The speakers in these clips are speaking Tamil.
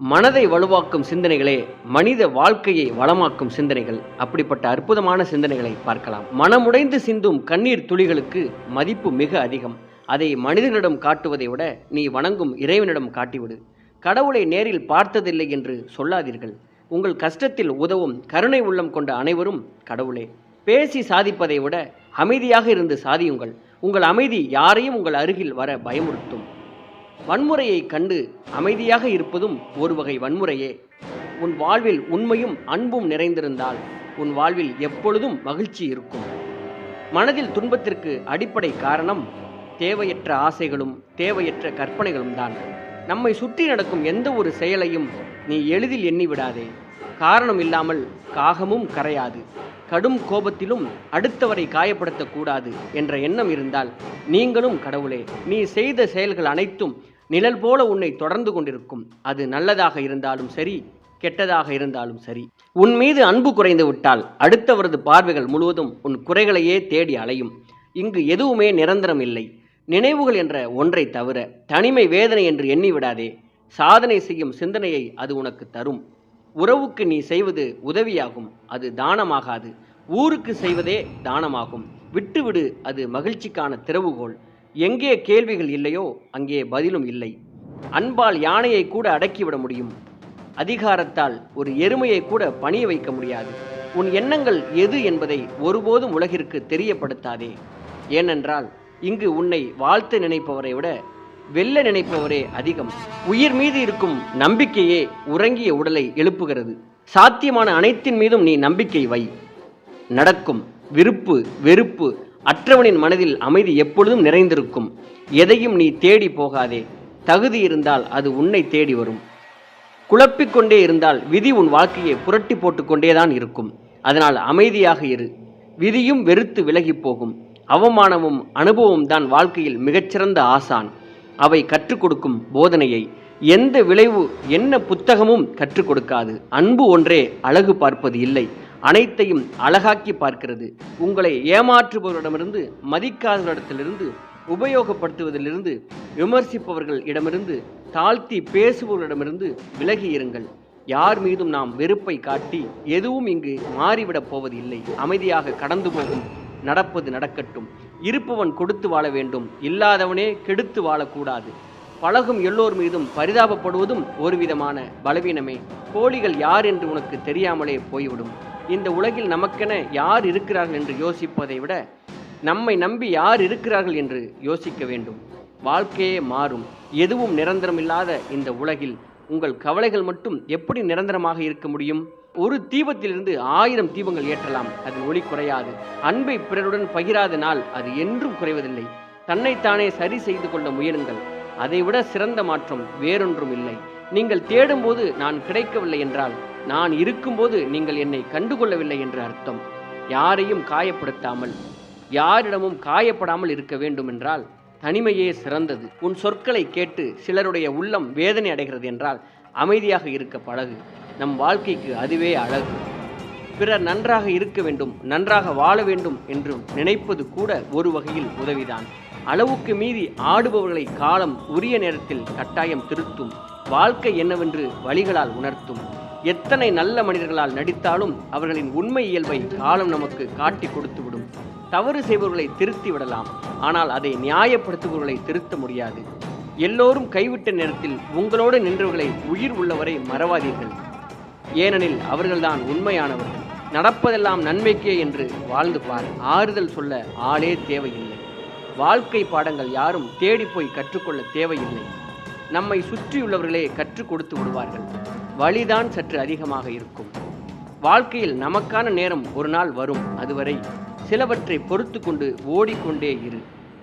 மனதை வலுவாக்கும் சிந்தனைகளே மனித வாழ்க்கையை வளமாக்கும் சிந்தனைகள். அப்படிப்பட்ட அற்புதமான சிந்தனைகளை பார்க்கலாம். மனமுடைந்து சிந்தும் கண்ணீர் துளிகளுக்கு மதிப்பு மிக அதிகம். அதை மனிதனிடம் காட்டுவதை விட நீ வணங்கும் இறைவனிடம் காட்டிவிடு. கடவுளை நேரில் பார்த்ததில்லை என்று சொல்லாதீர்கள். உங்கள் கஷ்டத்தில் உதவும் கருணை உள்ளம் கொண்ட அனைவரும் கடவுளே. பேசி சாதிப்பதை விட அமைதியாக இருந்து சாதியுங்கள். உங்கள் அமைதி யாரையும் உங்கள் அருகில் வர பயமுறுத்தும். வன்முறையை கண்டு அமைதியாக இருப்பதும் ஒரு வகை வன்முறையே. உன் வாழ்வில் உண்மையும் அன்பும் நிறைந்திருந்தால் உன் வாழ்வில் எப்பொழுதும் மகிழ்ச்சி இருக்கும். மனதில் துன்பத்திற்கு அடிப்படை காரணம் தேவையற்ற ஆசைகளும் தேவையற்ற கற்பனைகளும் தான். நம்மை சுற்றி நடக்கும் எந்த ஒரு செயலையும் நீ எளிதில் எண்ணி விடாதே. காரணம் இல்லாமல் காகமும் கரையாது. கடும் கோபத்திலும் அடுத்தவரை காயப்படுத்தக்கூடாது என்ற எண்ணம் இருந்தால் நீங்களும் கடவுளே நீ செய்த செயல்கள் அனைத்தும் நிழல் போல உன்னை தொடர்ந்து கொண்டிருக்கும். அது நல்லதாக இருந்தாலும் சரி கெட்டதாக இருந்தாலும் சரி. உன் மீது அன்பு குறைந்து விட்டால் அடுத்தவரது பார்வைகள் முழுவதும் உன் குறைகளையே தேடி அலையும். இங்கு எதுவுமே நிரந்தரம் இல்லை. நினைவுகள் என்ற ஒன்றை தவிர தனிமை வேதனை என்று எண்ணி விடாதே. சாதனை செய்யும் சிந்தனையை அது உனக்கு தரும். உறவுக்கு நீ செய்வது உதவியாகும். அது தானமாகாது. ஊருக்கு செய்வதே தானமாகும். விட்டுவிடு அது மகிழ்ச்சிக்கான திறவுகோள். எங்கே கேள்விகள் இல்லையோ அங்கே பதிலும் இல்லை. அன்பால் யானையை கூட அடக்கிவிட முடியும். அதிகாரத்தால் ஒரு எருமையை கூட பணிய வைக்க முடியாது. உன் எண்ணங்கள் எது என்பதை ஒருபோதும் உலகிற்கு தெரியப்படுத்தாதே. ஏனென்றால் இங்கு உன்னை வாழ்த்து நினைப்பவரை விட வெல்ல நினைப்பவரே அதிகம். உயிர் மீது இருக்கும் நம்பிக்கையே உறங்கிய உடலை எழுப்புகிறது. சாத்தியமான அனைத்தின் மீதும் நீ நம்பிக்கை வை. நடக்கும். விருப்பு வெறுப்பு அற்றவனின் மனதில் அமைதி எப்பொழுதும் நிறைந்திருக்கும். எதையும் நீ தேடி போகாதே. தகுதி இருந்தால் அது உன்னை தேடி வரும். குழப்பிக்கொண்டே இருந்தால் விதி உன் வாழ்க்கையை புரட்டி போட்டுக்கொண்டேதான் இருக்கும். அதனால் அமைதியாக இரு. விதியும் வெறுத்து விலகிப் போகும். அவமானமும் அனுபவம் தான் வாழ்க்கையில் மிகச்சிறந்த ஆசான். அவை கற்றுக் கொடுக்கும் போதனையை. எந்த விளைவு என்ன புத்தகமும் கற்றுக் கொடுக்காது. அன்பு ஒன்றே அழகு பார்ப்பது இல்லை. அனைத்தையும் அழகாக்கி பார்க்கிறது. உங்களை ஏமாற்றுபவரிடமிருந்து மதிக்காதவரிடத்திலிருந்து உபயோகப்படுத்துவதிலிருந்து விமர்சிப்பவர்கள் இடமிருந்து தாழ்த்தி பேசுபவர்களிடமிருந்து விலகி இருங்கள். யார் மீதும் நாம் வெறுப்பை காட்டி எதுவும் இங்கு மாறிவிடப் போவதில்லை. அமைதியாக கடந்து போகும் நடப்பது நடக்கட்டும். இருப்பவன் கொடுத்து வாழ வேண்டும். இல்லாதவனே கெடுத்து வாழக்கூடாது. பழகும் எல்லோர் மீதும் பரிதாபப்படுவதும் ஒரு விதமான பலவீனமே. கோழிகள் யார் என்று உனக்கு தெரியாமலே போய்விடும். இந்த உலகில் நமக்கென யார் இருக்கிறார்கள் என்று யோசிப்பதை விட நம்மை நம்பி யார் இருக்கிறார்கள் என்று யோசிக்க வேண்டும். வாழ்க்கையே மாறும். எதுவும் நிரந்தரமில்லாத இந்த உலகில் உங்கள் கவலைகள் மட்டும் எப்படி நிரந்தரமாக இருக்க முடியும்? ஒரு தீபத்திலிருந்து ஆயிரம் தீபங்கள் ஏற்றலாம். அது ஒளி குறையாது. அன்பை பிறருடன் பகிராத நாள் அது என்றும் குறைவதில்லை. தன்னைத்தானே சரி செய்து கொள்ள முயலுங்கள். அதைவிட சிறந்த மாற்றம் வேறொன்றும் இல்லை. நீங்கள் தேடும்போது நான் கிடைக்கவில்லை என்றால் நான் இருக்கும்போது நீங்கள் என்னை கண்டுகொள்ளவில்லை என்று அர்த்தம். யாரையும் காயப்படுத்தாமல் யாரிடமும் காயப்படாமல் இருக்க வேண்டும் என்றால் தனிமையே சிறந்தது. உன் சொற்களை கேட்டு சிலருடைய உள்ளம் வேதனை அடைகிறது என்றால் அமைதியாக இருக்க பழகு. நம் வாழ்க்கைக்கு அதுவே அழகு. பிறர் நன்றாக இருக்க வேண்டும் நன்றாக வாழ வேண்டும் என்றும் நினைப்பது கூட ஒரு வகையில் உதவிதான். அளவுக்கு மீறி ஆடுபவர்களை காலம் உரிய நேரத்தில் கட்டாயம் திருத்தும். வாழ்க்கை என்னவென்று வழிகளால் உணர்த்தும். எத்தனை நல்ல மனிதர்களால் நடித்தாலும் அவர்களின் உண்மை இயல்பை காலம் நமக்கு காட்டி கொடுத்துவிடும். தவறு செய்பவர்களை திருத்தி விடலாம். ஆனால் அதை நியாயப்படுத்துபவர்களை திருத்த முடியாது. எல்லோரும் கைவிட்ட நேரத்தில் உங்களோடு நின்றவர்களை உயிர் உள்ளவரை மறவாதீர்கள். ஏனெனில் அவர்கள்தான் உண்மையானவர்கள். நடப்பதெல்லாம் நன்மைக்கே என்று வாழ்ந்து பார். ஆறுதல் சொல்ல ஆளே தேவையில்லை. வாழ்க்கை பாடங்கள் யாரும் தேடிப்போய் கற்றுக்கொள்ள தேவையில்லை. நம்மை சுற்றியுள்ளவர்களே கற்றுக் கொடுத்து விடுவார்கள். வழிதான் சற்று அதிகமாக இருக்கும். வாழ்க்கையில் நமக்கான நேரம் ஒரு நாள் வரும். அதுவரை சிலவற்றை பொறுத்து கொண்டு ஓடிக்கொண்டே இரு.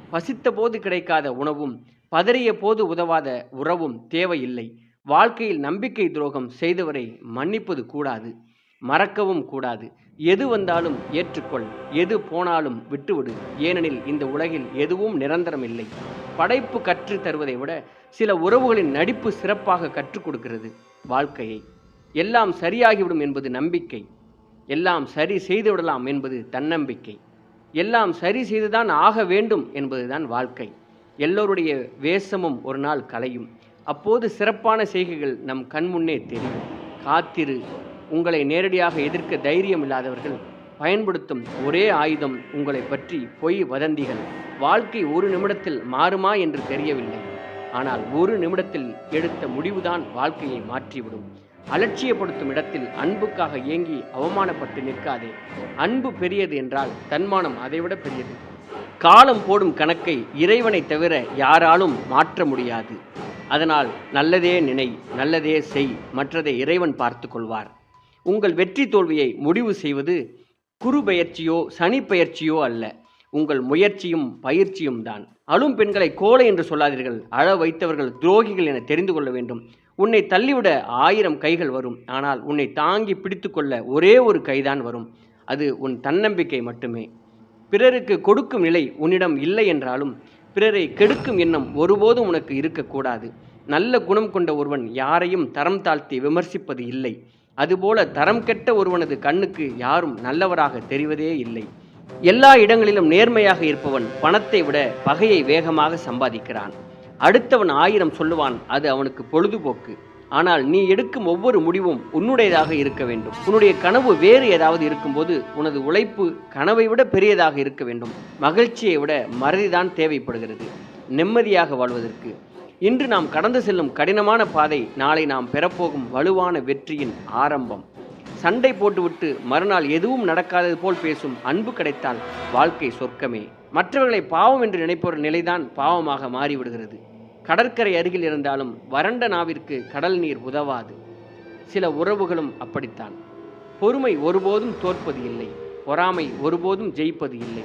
பசித்த போது கிடைக்காத உணவும் பதறிய போது உதவாத உறவும் தேவையில்லை. வாழ்க்கையில் நம்பிக்கை துரோகம் செய்தவரை மன்னிப்பது கூடாது. மறக்கவும் கூடாது. எது வந்தாலும் ஏற்றுக்கொள். எது போனாலும் விட்டுவிடு. ஏனெனில் இந்த உலகில் எதுவும் நிரந்தரம் இல்லை படைப்பு கற்று தருவதை விட சில உறவுகளின் நடிப்பு சிறப்பாக கற்றுக் கொடுக்கிறது வாழ்க்கையை. எல்லாம் சரியாகிவிடும் என்பது நம்பிக்கை. எல்லாம் சரி செய்துவிடலாம் என்பது தன்னம்பிக்கை. எல்லாம் சரி செய்துதான் ஆக வேண்டும் என்பதுதான் வாழ்க்கை. எல்லோருடைய வேஷமும் ஒரு நாள் கலையும். அப்போது சிறப்பான செய்கைகள் நம் கண்முன்னே தெரியும். காத்திரு. உங்களை நேரடியாக எதிர்க்க தைரியம் இல்லாதவர்கள் பயன்படுத்தும் ஒரே ஆயுதம் உங்களை பற்றி பொய் வதந்திகள். வாழ்க்கை ஒரு நிமிடத்தில் மாறுமா என்று தெரியவில்லை. ஆனால் ஒரு நிமிடத்தில் எடுத்த முடிவுதான் வாழ்க்கையை மாற்றிவிடும். அலட்சியப்படுத்தும் இடத்தில் அன்புக்காக ஏங்கி அவமானப்பட்டு நிற்காதே. அன்பு பெரியது என்றால் தன்மானம் அதைவிட பெரியது. காலம் போடும் கணக்கை இறைவனை தவிர யாராலும் மாற்ற முடியாது. அதனால் நல்லதே நினை நல்லதே செய் மற்றதை இறைவன் பார்த்து கொள்வார். உங்கள் வெற்றி தோல்வியை முடிவு செய்வது குரு பெயர்ச்சியோ சனி பெயர்ச்சியோ அல்ல. உங்கள் முயற்சியும் பயிற்சியும் தான். அழும் பெண்களை கோலை என்று சொல்லாதீர்கள். அழ வைத்தவர்கள் துரோகிகள் என தெரிந்து கொள்ள வேண்டும். உன்னை தள்ளிவிட ஆயிரம் கைகள் வரும். ஆனால் உன்னை தாங்கி பிடித்துக்கொள்ள ஒரே ஒரு கைதான் வரும். அது உன் தன்னம்பிக்கை மட்டுமே. பிறருக்கு கொடுக்கும் நிலை உன்னிடம் இல்லை என்றாலும் பிறரை கெடுக்கும் எண்ணம் ஒருபோதும் உனக்கு இருக்கக்கூடாது. நல்ல குணம் கொண்ட ஒருவன் யாரையும் தரம் தாழ்த்தி விமர்சிப்பது இல்லை. அதுபோல தரம் கெட்ட ஒருவனது கண்ணுக்கு யாரும் நல்லவராக தெரிவதே இல்லை. எல்லா இடங்களிலும் நேர்மையாக இருப்பவன் பணத்தை விட பகையை வேகமாக சம்பாதிக்கிறான். அடுத்தவன் ஆயிரம் சொல்லுவான் அது அவனுக்கு பொழுதுபோக்கு. ஆனால் நீ எடுக்கும் ஒவ்வொரு முடிவும் உன்னுடையதாக இருக்க வேண்டும். உன்னுடைய கனவு வேறு ஏதாவது இருக்கும்போது உனது உழைப்பு கனவை விட பெரியதாக இருக்க வேண்டும். மகிழ்ச்சியை விட மறதிதான் தேவைப்படுகிறது. நிம்மதியாக வாழ்வதற்கு இன்று நாம் கடந்து செல்லும் கடினமான பாதை நாளை நாம் பெறப்போகும் வலுவான வெற்றியின் ஆரம்பம். சண்டை போட்டுவிட்டு மறுநாள் எதுவும் நடக்காதது போல் பேசும் அன்பு கிடைத்தால் வாழ்க்கை சொர்க்கமே. மற்றவர்களை பாவம் என்று நினைப்பவர் நிலைதான் பாவமாக மாறிவிடுகிறது. கடற்கரை அருகில் இருந்தாலும் வறண்ட நாவிற்கு கடல் நீர் உதவாது. சில உறவுகளும் அப்படித்தான். பொறுமை ஒருபோதும் தோற்பது இல்லை. பொறாமை ஒருபோதும் ஜெயிப்பது இல்லை.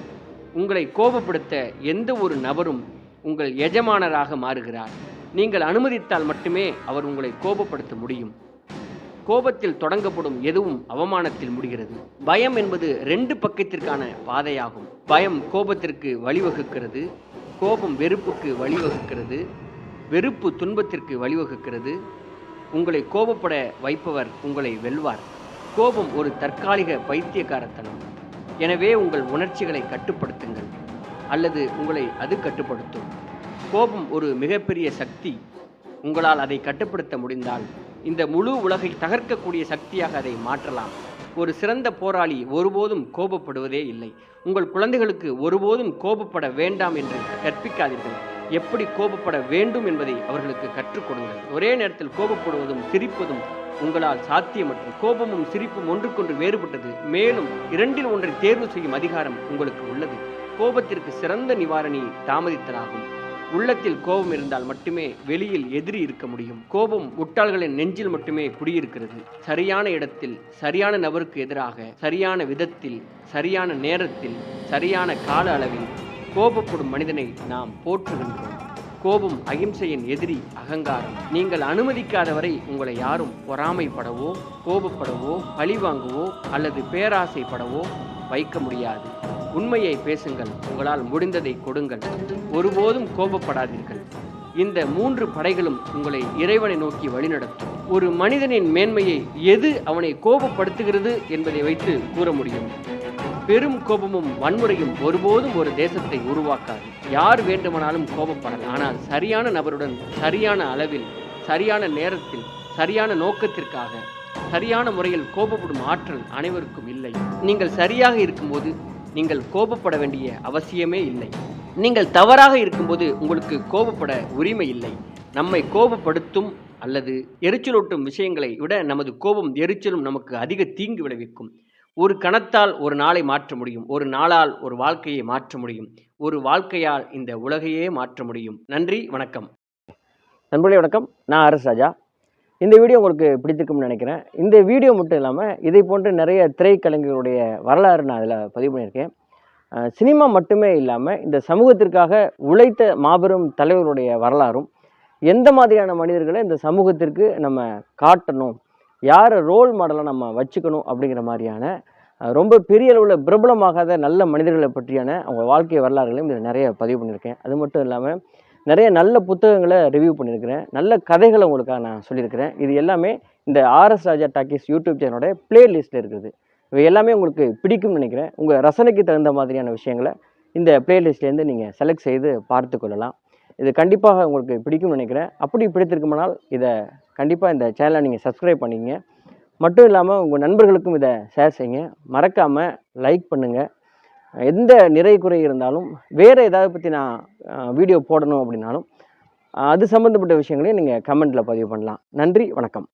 உங்களை கோபப்படுத்த எந்த ஒரு நபரும் உங்கள் எஜமானராக மாறுகிறார். நீங்கள் அனுமதித்தால் மட்டுமே அவர் உங்களை கோபப்படுத்த முடியும். கோபத்தில் தொடங்கப்படும் எதுவும் அவமானத்தில் முடிகிறது. பயம் என்பது ரெண்டு பக்கத்திற்கான பாதையாகும். பயம் கோபத்திற்கு வழிவகுக்கிறது கோபம் வெறுப்புக்கு வழிவகுக்கிறது வெறுப்பு துன்பத்திற்கு வழிவகுக்கிறது. உங்களை கோபப்பட வைப்பவர் உங்களை வெல்வார். கோபம் ஒரு தற்காலிக பைத்தியக்காரத்தனம். எனவே உங்கள் உணர்ச்சிகளை கட்டுப்படுத்துங்கள். அல்லது உங்களை அது கட்டுப்படுத்தும். கோபம் ஒரு மிகப்பெரிய சக்தி. உங்களால் அதை கட்டுப்படுத்த முடிந்தால் இந்த முழு உலகை தகர்க்கக்கூடிய சக்தியாக அதை மாற்றலாம். ஒரு சிறந்த போராளி ஒருபோதும் கோபப்படுவதே இல்லை. உங்கள் குழந்தைகளுக்கு ஒருபோதும் கோபப்பட வேண்டாம் என்று கற்பிக்காதீர்கள். எப்படி கோபப்பட வேண்டும் என்பதை அவர்களுக்கு கற்றுக் கொடுங்கள். ஒரே நேரத்தில் கோபப்படுவதும் சிரிப்பதும் உங்களால் சாத்தியமற்ற கோபமும் சிரிப்பும் ஒன்றுக்கொன்று வேறுபட்டது. மேலும் இரண்டில் ஒன்றை தேர்வு செய்யும் அதிகாரம் உங்களுக்கு உள்ளது. கோபத்திற்கு சிறந்த நிவாரணி தாமதித்தலாகும். உள்ளத்தில் கோபம் இருந்தால் மட்டுமே வெளியில் எதிரி இருக்க முடியும். கோபம் முட்டாள்களின் நெஞ்சில் மட்டுமே குடியிருக்கிறது. சரியான இடத்தில் சரியான நபருக்கு எதிராக சரியான விதத்தில் சரியான நேரத்தில் சரியான கால அளவில் கோபப்படும் மனிதனை நாம் போற்றுகின்றோம். கோபம் அகிம்சையின் எதிரி அகங்காரம். நீங்கள் அனுமதிக்காதவரை உங்களை யாரும் பொறாமைப்படவோ கோபப்படவோ பழிவாங்கவோ அல்லது பேராசைப்படவோ வைக்க முடியாது. உண்மையை பேசுங்கள். உங்களால் முடிந்ததை கொடுங்கள். ஒருபோதும் கோபப்படாதீர்கள். இந்த மூன்று படைகளும் உங்களை இறைவனை நோக்கி வழிநடத்தும். ஒரு மனிதனின் மேன்மையை எது அவனை கோபப்படுத்துகிறது என்பதை வைத்து கூற முடியும். பெரும் கோபமும் வன்முறையும் ஒருபோதும் ஒரு தேசத்தை உருவாக்காது. யார் வேண்டுமானாலும் கோபப்படலாம். ஆனால் சரியான நபருடன் சரியான அளவில் சரியான நேரத்தில் சரியான நோக்கத்திற்காக சரியான முறையில் கோபப்படும் ஆற்றல் அனைவருக்கும் இல்லை. நீங்கள் சரியாக இருக்கும்போது நீங்கள் கோபப்பட வேண்டிய அவசியமே இல்லை. நீங்கள் தவறாக இருக்கும்போது உங்களுக்கு கோபப்பட உரிமை இல்லை. நம்மை கோபப்படுத்தும் அல்லது எரிச்சலூட்டும் விஷயங்களை விட நமது கோபம் எரிச்சலும் நமக்கு அதிக தீங்கு விளைவிக்கும். ஒரு கணத்தால் ஒரு நாளை மாற்ற முடியும். ஒரு நாளால் ஒரு வாழ்க்கையை மாற்ற முடியும். ஒரு வாழ்க்கையால் இந்த உலகையே மாற்ற முடியும். நன்றி வணக்கம். நண்பர்களே வணக்கம். நான் அரசு ராஜா. இந்த வீடியோ உங்களுக்கு பிடித்திருக்கும்னு நினைக்கிறேன். இந்த வீடியோ மட்டும் இல்லாமல் இதை போன்ற நிறைய திரைக்கலைஞர்களுடைய வரலாறு நான் அதில் பதிவு பண்ணியிருக்கேன். சினிமா மட்டுமே இல்லாமல் இந்த சமூகத்திற்காக உழைத்த மாபெரும் தலைவருடைய வரலாறும் எந்த மாதிரியான மனிதர்களை இந்த சமூகத்திற்கு நம்ம காட்டணும் யாரை ரோல் மாடலாக நம்ம வச்சுக்கணும் அப்படிங்கிற மாதிரியான ரொம்ப பெரிய அளவில் பிரபலமாகாத நல்ல மனிதர்களை பற்றியான அவங்க வாழ்க்கை வரலாறுகளையும் இதில் நிறைய பதிவு பண்ணியிருக்கேன். அது மட்டும் இல்லாமல் நிறைய நல்ல புத்தகங்களை ரிவ்யூ பண்ணியிருக்கிறேன். நல்ல கதைகளை உங்களுக்காக நான் சொல்லியிருக்கிறேன். இது எல்லாமே இந்த ஆர்எஸ் ராஜா டாக்கீஸ் யூடியூப் சேனலோட பிளேலிஸ்ட்டில் இருக்குது. இவை எல்லாமே உங்களுக்கு பிடிக்கும்னு நினைக்கிறேன். உங்கள் ரசனைக்கு தகுந்த மாதிரியான விஷயங்களை இந்த பிளேலிஸ்ட்லேருந்து நீங்கள் செலக்ட் செய்து பார்த்து கொள்ளலாம். இது கண்டிப்பாக உங்களுக்கு பிடிக்கும்னு நினைக்கிறேன். அப்படி பிடித்திருக்குமானால் இதை கண்டிப்பாக இந்த சேனலை நீங்கள் சப்ஸ்கிரைப் பண்ணிங்க மட்டும் இல்லாமல் உங்கள் நண்பர்களுக்கும் இதை ஷேர் செய்யுங்க. மறக்காமல் லைக் பண்ணுங்கள் எந்த நிறை குறை இருந்தாலும் வேறு ஏதாவது பற்றி நான் வீடியோ போடணும் அப்படின்னாலும் அது சம்மந்தப்பட்ட விஷயங்களையும் நீங்கள் கமெண்ட்டில் பதிவு பண்ணலாம். நன்றி வணக்கம்.